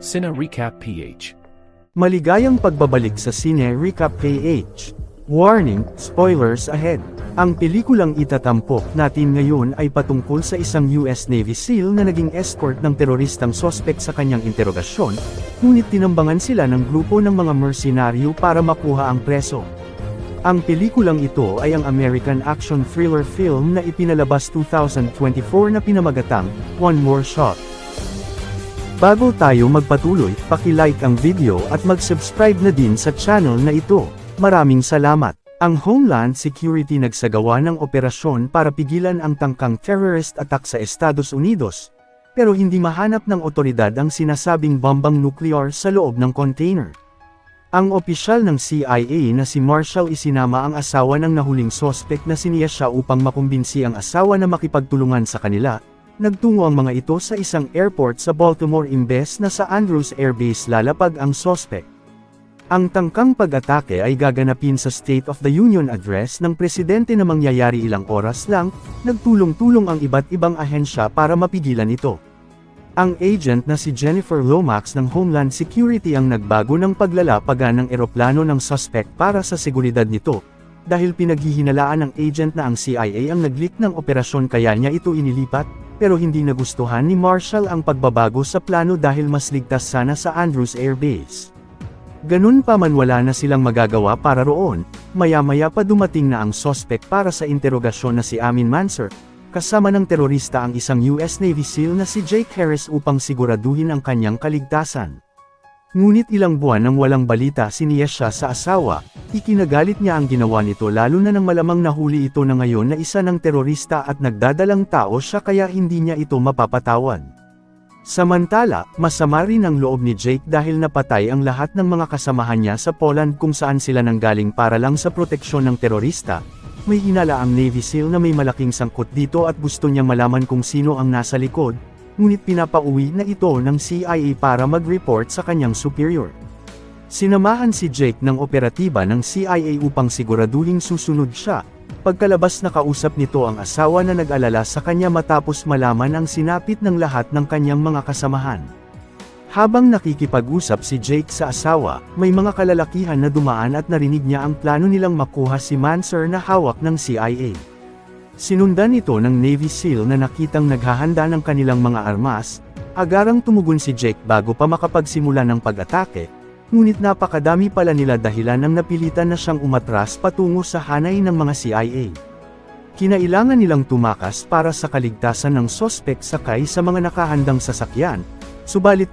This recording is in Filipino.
Cine Recap PH. Maligayang pagbabalik sa Cine Recap PH. Warning, spoilers ahead. Ang pelikulang itatampok natin ngayon ay patungkol sa isang US Navy SEAL na naging escort ng teroristang sospek sa kanyang interogasyon, ngunit tinambangan sila ng grupo ng mga mercenaryo para makuha ang preso. Ang pelikulang ito ay ang American action thriller film na ipinalabas 2024 na pinamagatang One More Shot. Bago tayo magpatuloy, paki-like ang video at mag-subscribe na din sa channel na ito. Maraming salamat. Ang Homeland Security nagsagawa ng operasyon para pigilan ang tangkang terrorist attack sa Estados Unidos, pero hindi mahanap ng otoridad ang sinasabing bombang nuklear sa loob ng container. Ang opisyal ng CIA na si Marshall isinama ang asawa ng nahuling sospek na siniya siya upang makumbinsi ang asawa na makipagtulungan sa kanila, Nagtungo ang mga ito sa isang airport sa Baltimore imbes na sa Andrews Air Base lalapag ang sospek. Ang tangkang pag-atake ay gaganapin sa State of the Union Address ng presidente na mangyayari ilang oras lang, nagtulong-tulong ang iba't ibang ahensya para mapigilan ito. Ang agent na si Jennifer Lomax ng Homeland Security ang nagbago ng paglalapagan ng eroplano ng suspect para sa seguridad nito, dahil pinaghihinalaan ng agent na ang CIA ang naglik ng operasyon kaya niya ito inilipat, pero hindi nagustuhan ni Marshall ang pagbabago sa plano dahil mas ligtas sana sa Andrews Air Base. Ganun pa man wala na silang magagawa para roon, maya-maya pa dumating na ang sospek para sa interogasyon na si Amin Manser, kasama ng terorista ang isang US Navy SEAL na si Jake Harris upang siguraduhin ang kanyang kaligtasan. Ngunit ilang buwan nang walang balita siniya siya sa asawa, ikinagalit niya ang ginawa nito lalo na nang malamang nahuli ito na ngayon na isa ng terorista at nagdadalang tao siya kaya hindi niya ito mapapatawad. Samantala, masama rin ang loob ni Jake dahil napatay ang lahat ng mga kasamahan niya sa Poland kung saan sila nanggaling para lang sa proteksyon ng terorista. May hinala ang Navy SEAL na may malaking sangkot dito at gusto niyang malaman kung sino ang nasa likod, ngunit pinapauwi na ito ng CIA para mag-report sa kanyang superior. Sinamahan si Jake ng operatiba ng CIA upang siguraduhin susunod siya, pagkalabas nakausap nito ang asawa na nag-alala sa kanya matapos malaman ang sinapit ng lahat ng kanyang mga kasamahan. Habang nakikipag-usap si Jake sa asawa, may mga kalalakihan na dumaan at narinig niya ang plano nilang makuha si Manser na hawak ng CIA. Sinundan ito ng Navy SEAL na nakitang naghahanda ng kanilang mga armas, agarang tumugon si Jake bago pa makapagsimula ng pag-atake, ngunit napakadami pala nila dahilan ng napilitan na siyang umatras patungo sa hanay ng mga CIA. Kinailangan nilang tumakas para sa kaligtasan ng sospek sakay sa mga nakahandang sasakyan, subalit